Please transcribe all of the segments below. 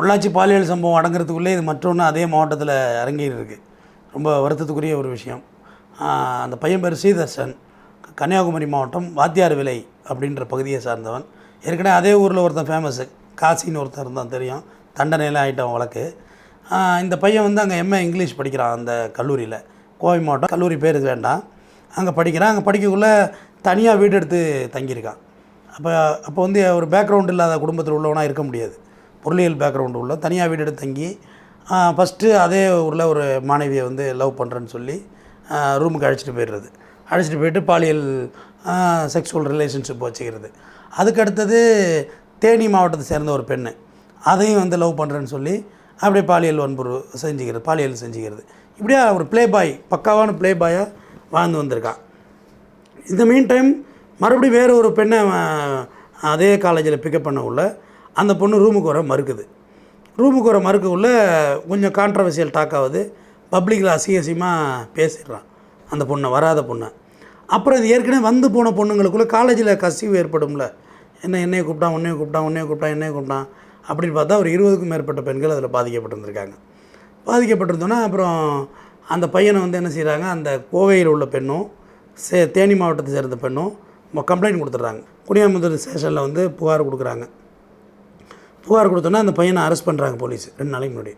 பொள்ளாச்சி பாலியல் சம்பவம் அடங்குறதுக்குள்ளே இது மற்றொன்று அதே மாவட்டத்தில் அரங்கேறி ரொம்ப வருத்தத்துக்குரிய ஒரு விஷயம். அந்த பையன் பேர் ஸ்ரீதர்ஷன் கன்னியாகுமரி மாவட்டம் வாத்தியார் விலை அப்படின்ற பகுதியை சார்ந்தவன். ஏற்கனவே அதே ஊரில் ஒருத்தன் ஃபேமஸு காசின்னு ஒருத்தன் இருந்தான் தெரியும். தண்டனையில் ஆகிட்டவன் வழக்கு. இந்த பையன் வந்து அங்கே எம்ஏ இங்கிலீஷ் படிக்கிறான் அந்த கல்லூரியில். கோவை மாவட்டம். கல்லூரி பேர் வேண்டாம். அங்கே படிக்கிறான். அங்கே படிக்கக்குள்ளே தனியாக வீடு எடுத்து தங்கியிருக்கான். அப்போ அப்போ வந்து ஒரு பேக்ரவுண்ட் இல்லாத குடும்பத்தில் உள்ளவனாக இருக்க முடியாது. பொருளியல் பேக்ரவுண்டு உள்ள தனியாக வீடு எடுத்து தங்கி ஃபஸ்ட்டு அதே ஊரில் ஒரு மாணவியை வந்து லவ் பண்ணுறேன்னு சொல்லி ரூமுக்கு அழைச்சிட்டு போயிடுறது. அழைச்சிட்டு போயிட்டு பாலியல் செக்ஸுவல் ரிலேஷன்ஷிப் வச்சுக்கிறது. அதுக்கு அடுத்தது தேனி மாவட்டத்தை சேர்ந்த ஒரு பெண்ணு. அதையும் வந்து லவ் பண்ணுறேன்னு சொல்லி அப்படியே பாலியல் வன்புறு செஞ்சுக்கிறது பாலியல் செஞ்சுக்கிறது. இப்படியே ஒரு ப்ளே பாய் பக்காவான ப்ளே பாயாக வாழ்ந்து வந்திருக்கான் இந்த மீன் டைம் மறுபடியும் வேறு ஒரு பெண்ணை அதே காலேஜில் பிக்கப் பண்ண உள்ள அந்த பொண்ணு ரூமுக்கு வர மறுக்குது. ரூமுக்கு வர மறுக்கக்குள்ளே கொஞ்சம் கான்ட்ரவர்சியல் டாக் ஆகுது. பப்ளிக்கில் அசிங்க பேசிடுறான் அந்த பொண்ணை வராத பொண்ணை. அப்புறம் இது ஏற்கனவே வந்து போன பொண்ணுங்களுக்குள்ளே காலேஜில் கசிவு ஏற்படும்ல. என்ன என்னையை கூப்பிட்டான் உன்னையை கூப்பிட்டான் உன்னையை கூப்பிட்டான் என்னையை கூப்பிட்டான் அப்படின்னு பார்த்தா ஒரு இருபதுக்கும் மேற்பட்ட பெண்கள் அதில் பாதிக்கப்பட்டிருந்திருக்காங்க. பாதிக்கப்பட்டிருந்தோன்னா அப்புறம் அந்த பையனை வந்து என்ன செய்கிறாங்க அந்த கோவையில் உள்ள பெண்ணும் சே தேனி மாவட்டத்தை சேர்ந்த பெண்ணும் கம்ப்ளைண்ட் கொடுத்துட்றாங்க. குடியாமுதல் ஸ்டேஷனில் வந்து புகார் கொடுக்குறாங்க. புகார் கொடுத்தோன்னா அந்த பையனை அரெஸ்ட் பண்ணுறாங்க போலீஸ் ரெண்டு நாளைக்கு முன்னாடி.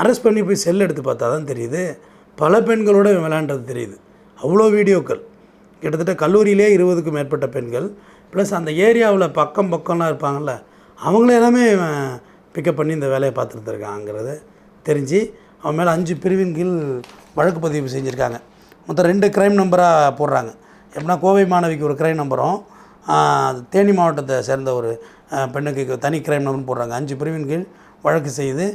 அரெஸ்ட் பண்ணி போய் செல் எடுத்து பார்த்தா தான் தெரியுது. பல பெண்களோட இவன் விளையாண்டது தெரியுது. அவ்வளோ வீடியோக்கள். கிட்டத்தட்ட கல்லூரியிலே இருபதுக்கும் மேற்பட்ட பெண்கள். ப்ளஸ் அந்த ஏரியாவில் பக்கம் பக்கம்லாம் இருப்பாங்கள்ல அவங்கள எல்லாமே இவன் பிக்கப் பண்ணி இந்த வேலையை பார்த்துருந்துருக்காங்கிறத தெரிஞ்சு அவன் மேலே அஞ்சு பிரிவின் கீழ் வழக்கு பதிவு செஞ்சுருக்காங்க. மொத்தம் ரெண்டு க்ரைம் நம்பராக போடுறாங்க. எப்படின்னா கோவை மாணவிக்கு ஒரு க்ரைம் நம்பரும் தேனி மாவட்டத்தை சேர்ந்த ஒரு பெண்ணுக்கு தனி கிரைம் நம்பர்னு போடுறாங்க. அஞ்சு பிரிவின் கீழ் வழக்கு செய்து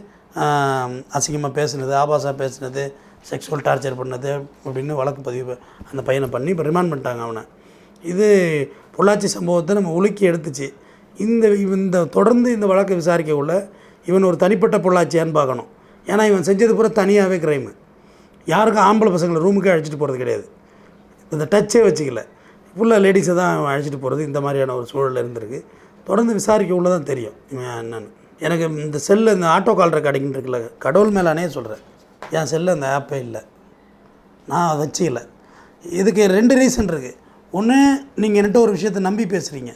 அசிங்கமாக பேசுனது ஆபாசாக பேசுனது செக்ஷுவல் டார்ச்சர் பண்ணது அப்படின்னு வழக்கு பதிவு அந்த பையனை பண்ணி இப்போ ரிமாண்ட் பண்ணிட்டாங்க அவனை. இது பொள்ளாச்சி சம்பவத்தை நம்ம உலுக்கி எடுத்துச்சு. இந்த இந்த தொடர்ந்து இந்த வழக்கை விசாரிக்கக்குள்ள இவன் ஒரு தனிப்பட்ட பொள்ளாச்சியான்னு பார்க்கணும். ஏன்னா இவன் செஞ்சது பூரா தனியாகவே க்ரைமு யாருக்கும் ஆம்பளை பசங்களை ரூமுக்கே அழைச்சிட்டு போகிறது கிடையாது. இந்த டச்சே வச்சுக்கல. ஃபுல்லாக லேடிஸை தான் அவன் அழைச்சிட்டு போகிறது இந்த மாதிரியான ஒரு சூழல் இருந்திருக்கு. தொடர்ந்து விசாரிக்க உள்ள தான் தெரியும். என்னென்னு என்னன்னு. எனக்கு இந்த செல்லு இந்த ஆட்டோ கால் ரெக்கார்டிங் இருக்குல்ல கடவுள் மேலானே சொல்கிறேன் என் செல்லு அந்த ஆப்பே இல்லை. நான் அதை இல்லை இதுக்கு ரெண்டு ரீசன் இருக்குது ஒன்று நீங்கள் என்கிட்ட ஒரு விஷயத்தை நம்பி பேசுகிறீங்க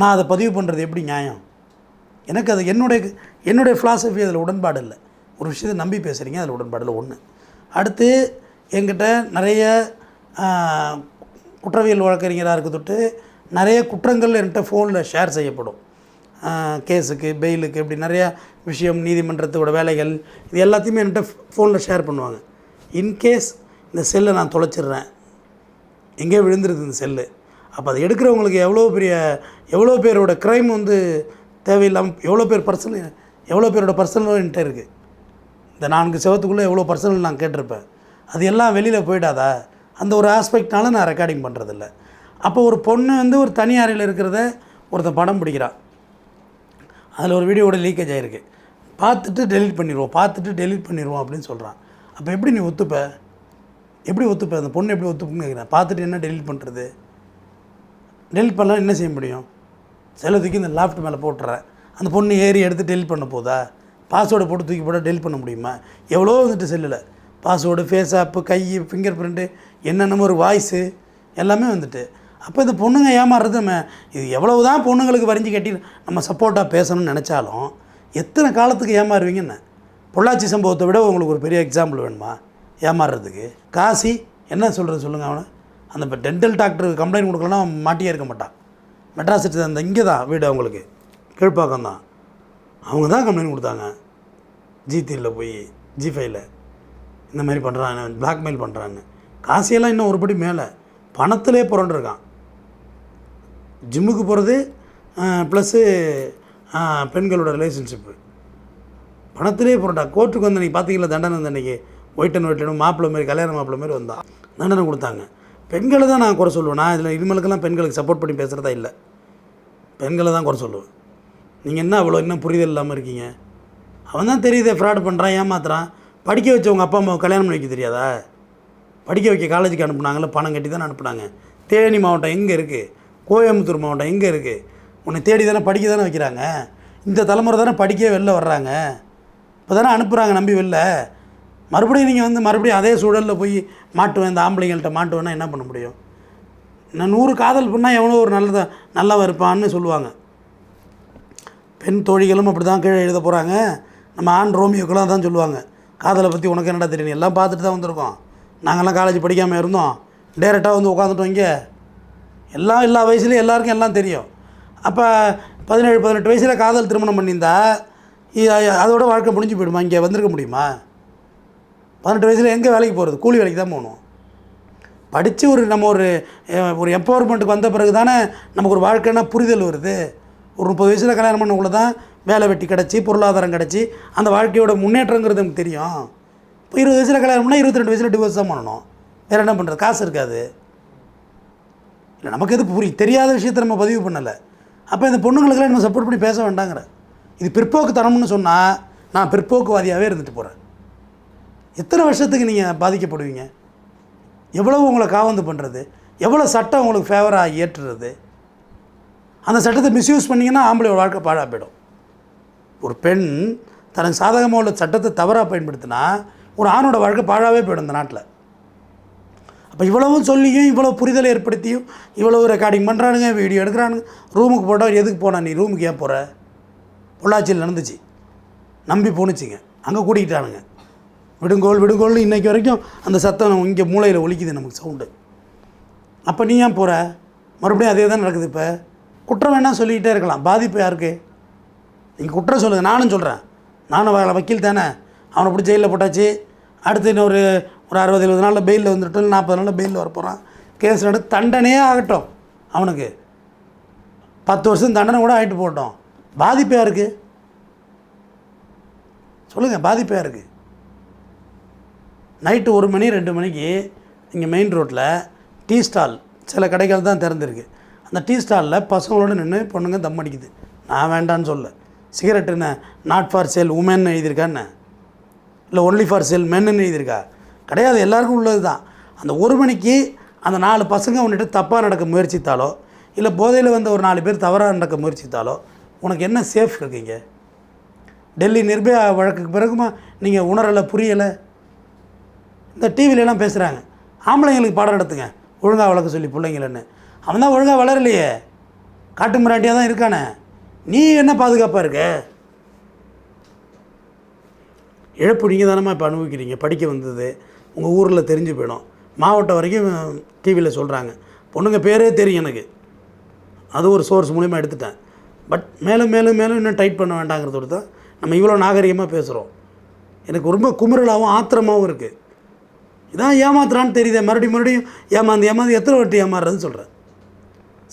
நான் அதை பதிவு பண்ணுறது எப்படி நியாயம்? எனக்கு அது என்னுடைய என்னுடைய ஃபிலாசபி அதில் உடன்பாடு இல்லை. ஒரு விஷயத்தை நம்பி பேசுகிறீங்க அதில் உடன்பாடு இல்லை. ஒன்று அடுத்து என்கிட்ட நிறைய குற்றவியல் வழக்கறிஞராக இருக்க தொட்டு நிறைய குற்றங்கள் என்கிட்ட ஃபோனில் ஷேர் செய்யப்படும். கேஸுக்கு பெயிலுக்கு இப்படி நிறையா விஷயம் நீதிமன்றத்தோட வேலைகள் இது எல்லாத்தையுமே என்கிட்ட ஃபோனில் ஷேர் பண்ணுவாங்க. இன்கேஸ் இந்த செல்லை நான் தொலைச்சிடுறேன். எங்கேயோ விழுந்துருது இந்த செல்லு? அப்போ அதை எடுக்கிறவங்களுக்கு எவ்வளோ பெரிய எவ்வளோ பேரோட க்ரைம் வந்து தேவையில்லாமல் எவ்வளோ பேர் பர்சனல் எவ்வளோ பேரோட பர்சனல் என்கிட்ட இருக்குது இந்த நான்கு செவத்துக்குள்ளே எவ்வளோ பர்சனல் நான் கேட்டிருப்பேன்? அது எல்லாம் வெளியில் போயிடாதா? அந்த ஒரு ஆஸ்பெக்ட்னால நான் ரெக்கார்டிங் பண்ணுறதில்ல அப்போ ஒரு பொண்ணு வந்து ஒரு தனி அறையில் இருக்கிறத ஒருத்தன் படம் பிடிக்கிறான் அதில் ஒரு வீடியோட லீக்கேஜ் ஆகிருக்கு பார்த்துட்டு டெலிட் பண்ணிடுவோம் பார்த்துட்டு டெலிட் பண்ணிடுவோம் அப்படின்னு சொல்கிறான் அப்போ எப்படி நீ ஒத்துப்ப? எப்படி ஒத்துப்ப? அந்த பொண்ணு எப்படி ஒத்துப்புன்னு கேட்குறேன் பார்த்துட்டு என்ன டெலிட் பண்ணுறது டெலிட் பண்ணலாம் என்ன செய்ய முடியும்? செல்லை தூக்கி இந்த லேப்ட் மேலே போட்டுறேன் அந்த பொண்ணு ஏறி எடுத்து டெலிட் பண்ண போதா? பாஸ்வேர்டை போட்டு தூக்கி போட்டால் டெலிட் பண்ண முடியுமா? எவ்வளோ வந்துட்டு செல்லில். பாஸ்வேர்டு ஃபேஸ் ஆப்பு கை ஃபிங்கர் பிரிண்ட்டு என்னென்னமோ ஒரு வாய்ஸு எல்லாமே வந்துட்டு. அப்போ இந்த பொண்ணுங்க ஏமாறுறது நம்ம இது எவ்வளவு தான் பொண்ணுங்களுக்கு வரைஞ்சி கட்டி நம்ம சப்போர்ட்டாக பேசணும்னு நினச்சாலும் எத்தனை காலத்துக்கு ஏமாறுவீங்கன்னு பொள்ளாச்சி சம்பவத்தை விட உங்களுக்கு ஒரு பெரிய எக்ஸாம்பிள் வேணுமா? ஏமாறுறதுக்கு. காசி என்ன சொல்கிறது சொல்லுங்கள் அவனை? அந்த இப்போ டென்டல் டாக்டருக்கு கம்ப்ளைண்ட் கொடுக்கலன்னா மாட்டியே இருக்க மாட்டான். மெட்ராஸ் சிட்டி அந்த இங்கே தான் வீடு அவங்களுக்கு. கீழ்ப்பாக்கம் தான் அவங்க தான் கம்ப்ளைண்ட் கொடுத்தாங்க ஜி ஜிடியில் போய் ஜி ஃபைவ்ல இந்த மாதிரி பண்ணுறாங்க பிளாக்மெயில் பண்ணுறான்னு காசியெல்லாம் இன்னும் ஒருபடி மேலே. பணத்திலே புரண்டிருக்கான் ஜிம்முக்கு போகிறது ப்ளஸ்ஸு பெண்களோட ரிலேஷன்ஷிப்பு பணத்திலே புரண்டா கோர்ட்டுக்கு வந்து அன்றைக்கி பார்த்தீங்களா தண்டனை வந்து அன்றைக்கி ஒயிட் அண்ட் ஒயிட் மாப்பிள்ளை மாதிரி கல்யாண மாப்பிள்ளை மாதிரி வந்தா. தண்டனை கொடுத்தாங்க. பெண்களை தான் நான் குறை சொல்லுவேன். நான் இதில் இனிமேலுக்கெல்லாம் பெண்களுக்கு சப்போர்ட் பண்ணி பேசுகிறதா இல்லை. பெண்களை தான் குறை சொல்லுவேன். நீங்கள் என்ன அவ்வளோ இன்னும் புரிதல் இல்லாமல் இருக்கீங்க? அவன் தான் தெரியுதே ஃப்ராட் பண்ணுறான் ஏமாத்துறான். படிக்க வச்சவங்க அப்பா அம்மாவை கல்யாணம் பண்ணி வைக்க தெரியாதா? படிக்க வைக்க காலேஜுக்கு அனுப்புனாங்கல்ல பணம் கட்டி தான் அனுப்புனாங்க. தேனி மாவட்டம் எங்கே இருக்குது கோயம்புத்தூர் மாவட்டம் எங்கே இருக்குது உன்னை தேடி தானே படிக்க தானே வைக்கிறாங்க. இந்த தலைமுறை தானே படிக்கவே வெளில வர்றாங்க. இப்போ தானே அனுப்புகிறாங்க நம்பி வெளில. மறுபடியும் நீங்கள் வந்து மறுபடியும் அதே சூழலில் போய் மாட்டுவேன் இந்த ஆம்பளைங்கள்ட்ட மாட்டுவேன்னா என்ன பண்ண முடியும்? நான் நூறு காதல் பண்ணால் எவ்வளோ ஒரு நல்லத நல்லவன் இருப்பான்னு சொல்லுவாங்க. பெண் தோழிகளும் அப்படி தான் கீழே எழுத போகிறாங்க நம்ம ஆண் ரோமியோக்கெல்லாம் தான் சொல்லுவாங்க. காதலை பற்றி உனக்கு என்னடா தெரியும்? எல்லாம் பார்த்துட்டு தான் வந்திருக்கோம். நாங்கள்லாம் காலேஜ் படிக்காமல் இருந்தோம். டேரெக்டாக வந்து உட்காந்துட்டோம் இங்கே. எல்லாம் எல்லா வயசுலேயும் எல்லாருக்கும் எல்லாம் தெரியும். அப்போ பதினேழு பதினெட்டு வயசில் காதல் திருமணம் பண்ணியிருந்தா அதோட வாழ்க்கை முடிஞ்சு போயிடுமா? இங்கே வந்திருக்க முடியுமா? பதினெட்டு வயசில் எங்கே வேலைக்கு போகிறது கூலி வேலைக்கு தான் போகணும். படித்து ஒரு நம்ம ஒரு ஒரு எம்பவர்மெண்ட்டுக்கு வந்த பிறகு தானே நமக்கு ஒரு வாழ்க்கைன்னா புரிதல் வருது. ஒரு முப்பது வயசில் கல்யாணம் பண்ணக்குள்ள தான் வேலை வெட்டி கிடச்சி பொருளாதாரம் கிடச்சி அந்த வாழ்க்கையோட முன்னேற்றங்கிறது நமக்கு தெரியும். இப்போ இருபது வயசில் கல்யாணம் பண்ணால் இருபத்தி ரெண்டு வயசில் டிவோர்ஸ் தான் பண்ணணும். வேறு என்ன பண்ணுறது காசு இருக்காது. இல்லை நமக்கு எது புரிய தெரியாத விஷயத்தை நம்ம பதிவு பண்ணலை. அப்போ இந்த பொண்ணுங்களுக்கெல்லாம் நம்ம சப்போர்ட் பண்ணி பேச வேண்டாங்கிற. இது பிற்போக்குத்தனம்னு சொன்னால் நான் பிற்போக்குவாதியாகவே இருந்துட்டு போகிறேன் எத்தனை வருஷத்துக்கு நீங்கள் பாதிக்கப்படுவீங்க? எவ்வளவு உங்களை காவந்து பண்ணுறது எவ்வளோ சட்டம் உங்களுக்கு ஃபேவராக ஏற்றுறது அந்த சட்டத்தை மிஸ்யூஸ் பண்ணிங்கன்னா ஆம்பளையோட வாழ்க்கை பாழாக போயிடும் ஒரு பெண் தனக்கு சாதகமாக உள்ள சட்டத்தை தவறாக பயன்படுத்தினா ஒரு ஆணோட வாழ்க்கை பாழாகவே போயிடும் இந்த நாட்டில். அப்போ இவ்வளவும் சொல்லியும் இவ்வளோ புரிதலை ஏற்படுத்தியும் இவ்வளவு ரெக்கார்டிங் பண்ணுறானுங்க வீடியோ எடுக்கிறானுங்க. ரூமுக்கு போட்டால் எதுக்கு போனா நீ? ரூமுக்கு ஏன் போகிற பொள்ளாச்சியில் நடந்துச்சு. நம்பி போணுச்சுங்க. அங்கே கூட்டிக்கிட்டானுங்க. விடுங்கோல் விடுங்கோல்னு இன்றைக்கி வரைக்கும் அந்த சத்தம் இங்கே மூளையில் ஒழிக்குது நமக்கு சவுண்டு அப்போ நீ ஏன் போகிற மறுபடியும் அதே தான் நடக்குது இப்போ. குற்றம் வேணால் சொல்லிக்கிட்டே இருக்கலாம். பாதிப்பு யாருக்கு? நீங்கள் குற்றம் சொல்லுங்கள் நானும் சொல்கிறேன் நானும் வக்கீல் தானே. அவனை பிடிச்சி ஜெயிலில் போட்டாச்சு. அடுத்து இன்னொரு ஒரு அறுபது எழுபது நாளில் பெயிலில் வந்துட்டோம் நாற்பது நாளில் பெயிலில் வரப்போகிறான் கேஸ் நடந்து தண்டனையே ஆகட்டும் அவனுக்கு. பத்து வருஷம் தண்டனை கூட ஆகிட்டு போகட்டும் பாதிப்பாக இருக்குது சொல்லுங்கள் பாதிப்பாக இருக்குது நைட்டு ஒரு மணி ரெண்டு மணிக்கு இங்கே மெயின் ரோட்டில் டீ ஸ்டால் சில கடைகள் தான் திறந்துருக்கு. அந்த டீ ஸ்டாலில் பசங்களோட நின்று பொண்ணுங்க தம் அடிக்குது. நான் வேண்டான்னு சொல்ல சிகரெட் என்ன? நாட் ஃபார் சேல் உமன் எழுதியிருக்கான்னு இல்லை ஒன்லி ஃபார் சேல் மென்னு எழுதியிருக்கா? கிடையாது எல்லாருக்கும் உள்ளது தான். அந்த ஒரு மணிக்கு அந்த நாலு பசங்க உன்னிட்ட தப்பாக நடக்க முயற்சித்தாலோ இல்லை போதையில் வந்த ஒரு நாலு பேர் தவறாக நடக்க முயற்சித்தாலோ உனக்கு என்ன சேஃப் இருக்கீங்க? டெல்லி நிர்பயா வழக்குக்கு பிறகுமா நீங்கள் உணரலை புரியலை? இந்த டிவிலெலாம் பேசுகிறாங்க ஆம்பளைங்களுக்கு பாடம் நடத்துங்க. ஒழுங்காக வளர்க்க சொல்லி பிள்ளைங்களன்னு. அவன் தான் ஒழுங்காக வளரலையே. காட்டு மிராண்டியாக தான் இருக்கானே. நீ என்ன பாதுகாப்பாக இருக்க? இழப்பு நீங்கள் தானம்மா இப்போ அனுபவிக்கிறீங்க. படிக்க வந்தது. உங்கள் ஊரில் தெரிஞ்சு போயிடும். மாவட்டம் வரைக்கும் டிவியில் சொல்கிறாங்க பொண்ணுங்க பேரே தெரியும் எனக்கு. அது ஒரு சோர்ஸ் மூலிமா எடுத்துட்டேன். பட் மேலும் மேலும் மேலும் இன்னும் டைட் பண்ண வேண்டாங்கிறதோடு தான் நம்ம இவ்வளோ நாகரிகமாக பேசுகிறோம் எனக்கு ரொம்ப குமுறலாகவும் ஆத்திரமாகவும் இருக்குது இதான் ஏமாத்துறான்னு தெரியுதே மறுபடியும் மறுபடியும் ஏமாந்து ஏமாந்து எத்தனை வாட்டி ஏமாறுறதுன்னு சொல்கிறேன்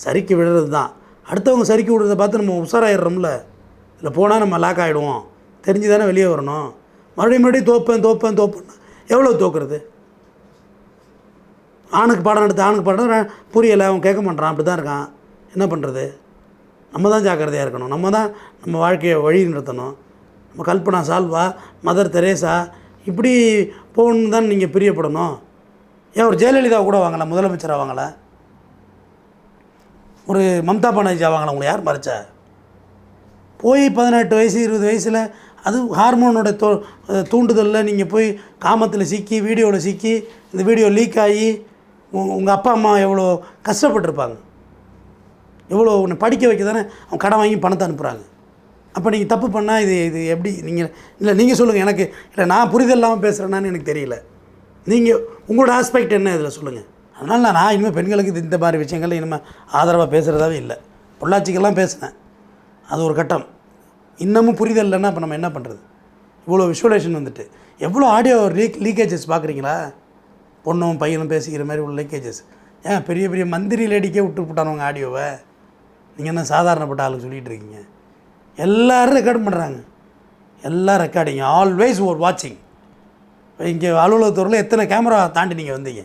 சரிக்கு விடுறது தான். அடுத்தவங்க சரிக்கு விடுறத பார்த்து நம்ம உஷாராயிடுறோம்ல. இல்லை போனால் நம்ம லாக் ஆகிடுவோம் தெரிஞ்சு தானே வெளியே வரணும். மறுபடியும் மறுபடியும் தோப்பேன் தோப்பேன் தோப்பேன் எவ்வளோ தோக்குறது? ஆணுக்கு பாடம் எடுத்து ஆணுக்கு பாடம் புரியலை அவன் கேட்க மாட்டான் அப்படி தான் இருக்கான். என்ன பண்ணுறது நம்ம தான் ஜாக்கிரதையாக இருக்கணும். நம்ம தான் நம்ம வாழ்க்கையை வழி நிறுத்தணும் நம்ம கல்பனா சால்வா மதர் தெரேசா இப்படி போகணுன்னு தான் நீங்கள் பிரியப்படணும். ஏன் ஒரு ஜெயலலிதா கூட வாங்கலாம் முதலமைச்சராக வாங்கலை? ஒரு மம்தா பானர்ஜி ஆவாங்களா உங்களை யார் மறைச்சா? போய் பதினெட்டு வயசு இருபது வயசில் அது ஹார்மோனோட தோ தூண்டுதலில் நீங்கள் போய் காமத்தில் சிக்கி வீடியோவில் சிக்கி இந்த வீடியோ லீக் ஆகி உங்கள் அப்பா அம்மா எவ்வளோ கஷ்டப்பட்டிருப்பாங்க. எவ்வளோ உன்னை படிக்க வைக்க தானே அவன் கடன் வாங்கி பணத்தை அனுப்புகிறாங்க அப்போ நீங்கள் தப்பு பண்ணால் இது இது எப்படி நீங்கள் இல்லை நீங்கள் சொல்லுங்கள் எனக்கு இல்லை நான் புரிதல் இல்லாமல் பேசுகிறேன்னான்னு எனக்கு தெரியல. நீங்கள் உங்களோட ஆஸ்பெக்ட் என்ன இதில் சொல்லுங்கள் அதனால் நான் இனிமேல் பெண்களுக்கு இது இந்த மாதிரி விஷயங்கள் இனிமேல் ஆதரவாக பேசுகிறதாவே இல்லை. பொள்ளாச்சிக்கெல்லாம் பேசினேன். அது ஒரு கட்டம். இன்னமும் புரிதல் இல்லைன்னா அப்போ நம்ம என்ன பண்ணுறது இவ்வளோ விஷுவலேஷன் வந்துட்டு. எவ்வளோ ஆடியோ லீக் லீக்கேஜஸ் பார்க்குறீங்களா? பொண்ணும் பையனும் பேசிக்கிற மாதிரி உள்ள லீக்கேஜஸ் ஏன் பெரிய பெரிய மந்திரி லேடிக்கே விட்டு விட்டானுங்க ஆடியோவை? நீங்கள் என்ன சாதாரணப்பட்ட ஆளுக்கு சொல்லிகிட்டு இருக்கீங்க? எல்லோரும் ரெக்கார்ட் பண்ணுறாங்க எல்லாம் ரெக்கார்டிங் ஆல்வேஸ் ஒரு வாட்சிங் இங்கே அலுவலகத்தூரில் எத்தனை கேமரா தாண்டி நீங்கள் வந்தீங்க?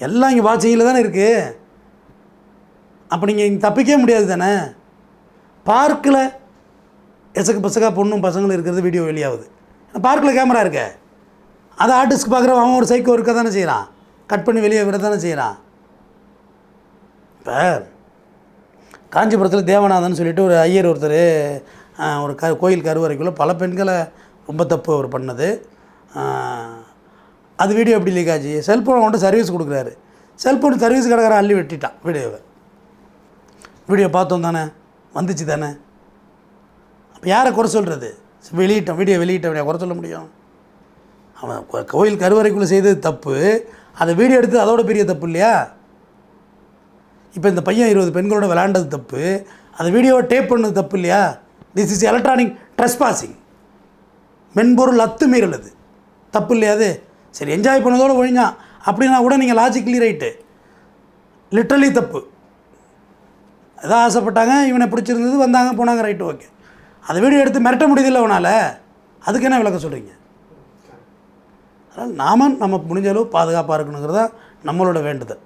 எல்லாம் இங்கே வாட்சிங்கில் தானே இருக்குது அப்போ நீங்கள் இங்கே தப்பிக்கவே முடியாது தானே? பார்க்கில் எசக்கு பசக்கா பொண்ணும் பசங்களும் இருக்கிறது வீடியோ வெளியாகுது. பார்க்கில் கேமரா இருக்க. அதை ஆர்டிஸ்ட் பார்க்குறவன் அவன் ஒரு சைக்கோ இருக்க தானே செய்கிறான். கட் பண்ணி வெளியே விட தானே செய்கிறான். இப்போ காஞ்சிபுரத்தில் தேவநாதன் சொல்லிட்டு ஒரு ஐயர் ஒருத்தர் ஒரு க கோயில் கருவறைக்குள்ளே பல பெண்களை ரொம்ப தப்பு அவர் பண்ணது. அது வீடியோ எப்படி லீக் ஆச்சு? செல்ஃபோன் கொண்டு சர்வீஸ் கொடுக்குறாரு. செல்ஃபோன் சர்வீஸ் கிடக்கிற அள்ளி வெட்டிட்டான் வீடியோவை வீடியோ பார்த்தோம் தானே? வந்துச்சு தானே அப்போ யாரை குறை சொல்கிறது வெளியிட்டோம் வீடியோ வெளியிட்டவன் குறை சொல்ல முடியும்? அவன் கோயில் கருவறைக்குள்ளே செய்தது தப்பு. அதை வீடியோ எடுத்து அதோட பெரிய தப்பு இல்லையா? இப்போ இந்த பையன் இருபது பெண்களோட விளையாண்டது தப்பு. அந்த வீடியோவை டேப் பண்ணது தப்பு இல்லையா? திஸ் இஸ் எலக்ட்ரானிக் ட்ரெஸ்பாசிங் மென்பொருள் அத்துமீறல் அது. தப்பு இல்லையா அது? சரி என்ஜாய் பண்ணதோடு ஒழிஞ்சான். அப்படின்னா கூட நீங்கள் லாஜிக்கலி ரைட்டு லிட்ரலி தப்பு. எதாவது ஆசைப்பட்டாங்க இவனை பிடிச்சிருந்தது வந்தாங்க போனாங்க ரைட்டு ஓகே அதை வீடியோ எடுத்து மிரட்ட முடியுதில்ல அவனால் அதுக்கு என்ன விளக்க சொல்கிறீங்க அதனால் நாம நம்ம முடிஞ்ச அளவு பாதுகாப்பாக இருக்கணுங்கிறதான் நம்மளோட வேண்டுதல்.